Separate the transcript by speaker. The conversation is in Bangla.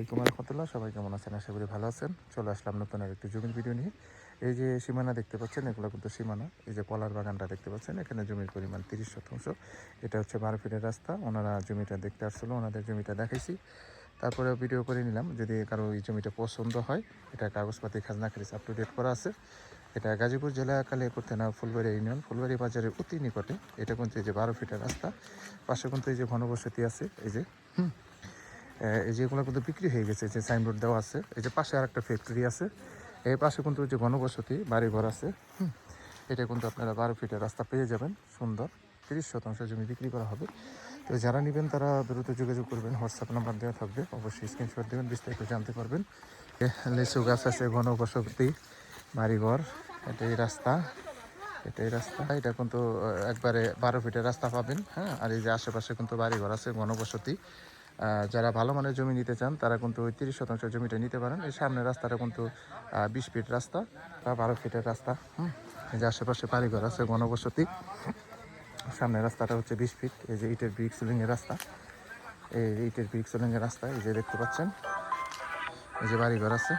Speaker 1: আসসালামাইকুম রহমতুল্লাহ, সবাই কেমন আছেন? আশা করি ভালো আছেন। চলে আসলাম নতুন আর একটি জমির ভিডিও নিয়ে। এই যে সীমানা দেখতে পাচ্ছেন, এগুলো কিন্তু সীমানা। এই যে কলার বাগানটা দেখতে পাচ্ছেন, এখানে জমির পরিমাণ তিরিশ শতাংশ। এটা হচ্ছে বারো ফিটের রাস্তা। ওনারা জমিটা দেখতে আসছিল, ওনাদের জমিটা দেখাইছি। তারপরে ভিডিও করে নিলাম। যদি কারও এই জমিটা পছন্দ হয়, এটা কাগজপাতি, খাজনা, খারিজ আপ টু ডেট করা আছে। এটা গাজীপুর জেলা কালিয়াপুর থানা ফুলবাড়ি ইউনিয়ন ফুলবাড়ি বাজারের অতি নিকটে। এটা কিন্তু এই যে বারো ফিটের রাস্তা। পাশে কিন্তু এই যে ঘনবসতি আছে, এই যে, হুম। এই যেগুলো কিন্তু বিক্রি হয়ে গেছে, যে সাইনবোর্ড দেওয়া আছে। এই যে পাশে আরেকটা ফ্যাক্টরি আছে। এই পাশে কিন্তু যে ঘনবসতি, বাড়িঘর আছে। এটা কিন্তু আপনারা বারো ফিটের রাস্তা পেয়ে যাবেন। সুন্দর। তিরিশ শতাংশ জমি বিক্রি করা হবে। তো যারা নেবেন তারা দ্রুত যোগাযোগ করবেন হোয়াটসঅ্যাপ নাম্বার দেওয়া থাকবে। অবশ্যই স্ক্রিনশট দেবেন, বিস্তারিত জানতে পারবেন। লিচু গাছ আছে, ঘনবসতি, বাড়িঘর, এটাই রাস্তা এটাই রাস্তা। এটা কিন্তু একবারে বারো ফিটের রাস্তা পাবেন হ্যাঁ। আর এই যে আশেপাশে কিন্তু বাড়িঘর আছে, ঘনবসতি। যারা ভালো মানের জমি নিতে চান, তারা কিন্তু ওই তিরিশ শতাংশ জমিটা নিতে পারেন। এই সামনের রাস্তাটা কিন্তু বিশ ফিট রাস্তা বা বারো ফিটের রাস্তা। হুম? এই যে আশেপাশে বাড়িঘর আছে গণবসতি সামনের রাস্তাটা হচ্ছে বিশ ফিট। এই যে ইটের ব্রিক সিলিংয়ের রাস্তা। এই ইটের ব্রিক সিলিংয়ের রাস্তা, এই যে দেখতে পাচ্ছেন। এই যে বাড়িঘর আছে।